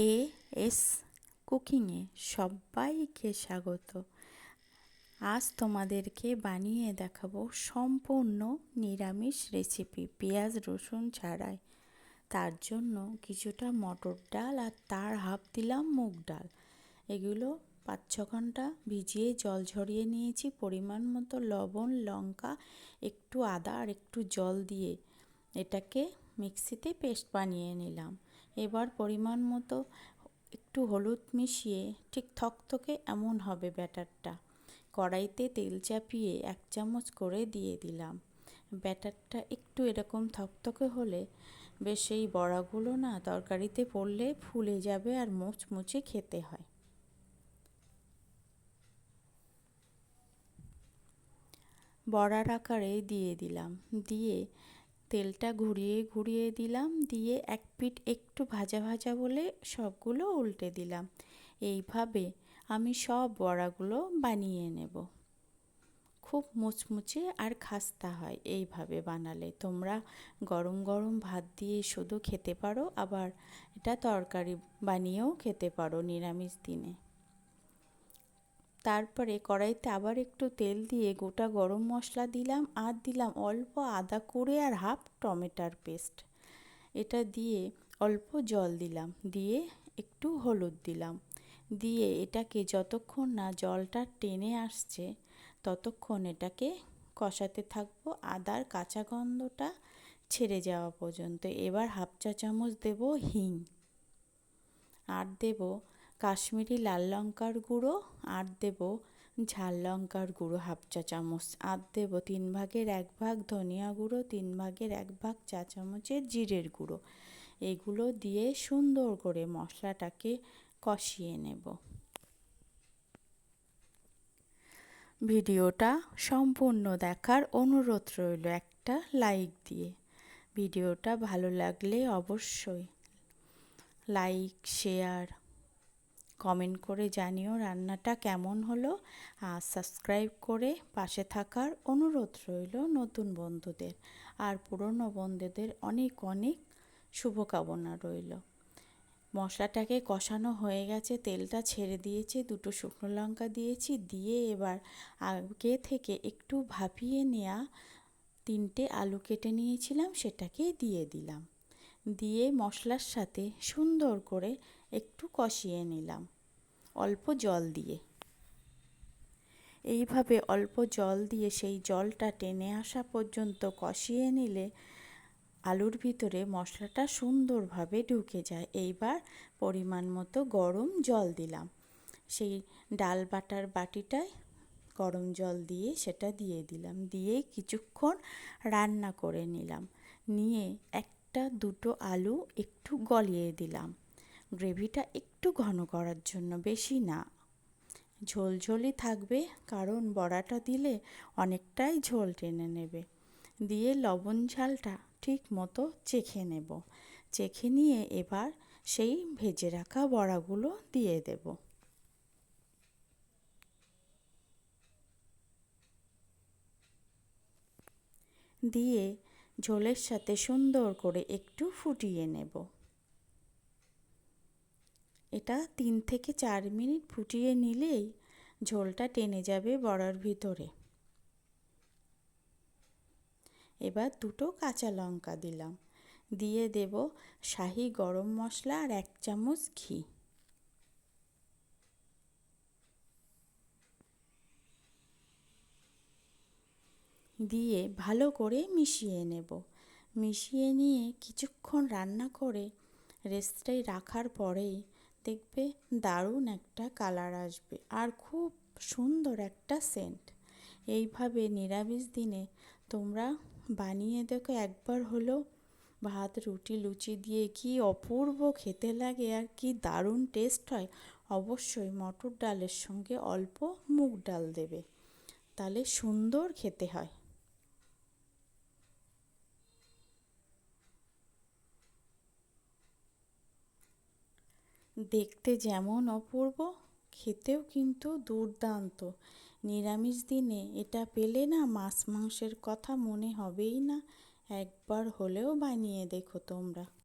A S কুকিংয়ে সবাইকে স্বাগত। আজ তোমাদেরকে বানিয়ে দেখাবো সম্পূর্ণ নিরামিষ রেসিপি পেঁয়াজ রসুন ছাড়াই। তার জন্য কিছুটা মটর ডাল আর তার হাফ দিলাম মুগ ডাল। এগুলো পাঁচ ছ ঘণ্টা ভিজিয়ে জল ঝরিয়ে নিয়েছি পরিমাণ মতো লবণ, লঙ্কা, একটু আদা আর একটু জল দিয়ে। এটাকে মিক্সিতে পেস্ট বানিয়ে নিলাম। এবার পরিমাণ মতো একটু হলুদ মিশিয়ে ঠিক থকথকে এমন হবে ব্যাটারটা। কড়াইতে তেল চাপিয়ে এক চামচ করে দিয়ে দিলাম। ব্যাটারটা একটু এরকম থকথকে হলে বেশ সেই বড়াগুলো না তরকারিতে পড়লে ফুলে যাবে আর মুচমুচে খেতে হয়। বড়ার আকারে দিয়ে দিলাম। দিয়ে তেলটা ঘুরিয়ে ঘুরিয়ে দিলাম, দিয়ে এক পিঠ একটু ভাজা ভাজা বলে সবগুলো উল্টে দিলাম। এইভাবে আমি সব বড়াগুলো বানিয়ে নেব। খুব মুচমুচে আর খাস্তা হয় এইভাবে বানালে। তোমরা গরম গরম ভাত দিয়ে শুধু খেতে পারো, আবার এটা তরকারি বানিয়েও খেতে পারো নিরামিষ দিনে। তারপরে কড়াইতে আবার একটু তেল দিয়ে গোটা গরম মশলা দিলাম আর দিলাম অল্প আদা করে আর হাফ টমেটোর পেস্ট। এটা দিয়ে অল্প জল দিলাম, দিয়ে একটু হলুদ দিলাম। দিয়ে এটাকে যতক্ষণ না জলটা টেনে আসছে, ততক্ষণ এটাকে কষাতে থাকব। আদার কাঁচা গন্ধটা ছেড়ে যাওয়া পর্যন্ত। এবার হাফ চা চামচ দেব হিং। আর দেব কাশ্মীরি লাল লঙ্কার গুঁড়ো আর দেব ঝাল লঙ্কার গুঁড়ো, হাফ চা চামচ আর দেব তিন ভাগের এক ভাগ ধনিয়া গুঁড়ো, তিন ভাগের এক ভাগ চা চামচের জিরের গুঁড়ো। এগুলো দিয়ে সুন্দর করে মশলাটাকে কষিয়ে নেব। ভিডিওটা সম্পূর্ণ দেখার অনুরোধ রইল একটা লাইক দিয়ে। ভিডিওটা ভালো লাগলে অবশ্যই লাইক, শেয়ার কমেন্ট করে জানিও রান্নাটা কেমন হলো। আর সাবস্ক্রাইব করে পাশে থাকার অনুরোধ রইল নতুন বন্ধুদের। আর পুরনো বন্ধুদের অনেক অনেক শুভকামনা রইল। মশলাটাকে কষানো হয়ে গেছে, তেলটা ছেড়ে দিয়েছে, দুটো শুকনো লঙ্কা দিয়েছি, দিয়ে এবার আগে থেকে একটু ভাপিয়ে নেওয়া তিনটে আলু কেটে নিয়েছিলাম সেটাকে দিয়ে দিলাম। দিয়ে মশলার সাথে সুন্দর করে একটু কষিয়ে নিলাম। অল্প জল দিয়ে। এইভাবে অল্প জল দিয়ে সেই জলটা টেনে আসা পর্যন্ত কষিয়ে নিলে আলুর ভিতরে মশলাটা সুন্দরভাবে ঢুকে যায়। এইবার পরিমাণ মতো গরম জল দিলাম। সেই ডাল বাটার বাটিটায় গরম জল দিয়ে সেটা দিয়ে দিলাম। দিয়ে কিছুক্ষণ রান্না করে নিলাম। নিয়ে একটা দুটো আলু একটু গলিয়ে দিলাম। গ্রেভিটা একটু ঘন করার জন্য বেশি না। ঝোলঝোলই থাকবে, কারণ বড়াটা দিলে অনেকটাই ঝোল টেনে নেবে। দিয়ে লবণ ঝালটা ঠিক মতো চেখে নেব। চেখে নিয়ে এবার সেই ভেজে রাখা বড়াগুলো দিয়ে দেব। দিয়ে ঝোলের সাথে সুন্দর করে একটু ফুটিয়ে নেব। এটা তিন থেকে চার মিনিট ফুটিয়ে নিলেই ঝোলটা টেনে যাবে বড়ার ভিতরে। এবার দুটো কাঁচা লঙ্কা দিলাম। দিয়ে দেব শাহি গরম মশলা আর এক চামচ ঘি। দিয়ে ভালো করে মিশিয়ে নেব। মিশিয়ে নিয়ে কিছুক্ষণ রান্না করে রেস্টে রাখার পরেই দেখবে দারুণ একটা কালার আসবে আর খুব সুন্দর একটা সেন্ট এইভাবে নিরামিষ দিনে তোমরা বানিয়ে দেখো, একবার হলো ভাত, রুটি, লুচি দিয়ে কি অপূর্ব খেতে লাগে আর কি দারুণ টেস্ট হয়। অবশ্যই মটর ডালের সঙ্গে অল্প মুগ ডাল দেবে, তাহলে সুন্দর খেতে হয়। দেখতে যেমন অপূর্ব, খেতেও কিন্তু দুর্দান্ত। নিরামিষ দিনে এটা পেলে না মাছ মাংসের কথা মনে হবেই না। একবার হলেও বানিয়ে দেখো তোমরা।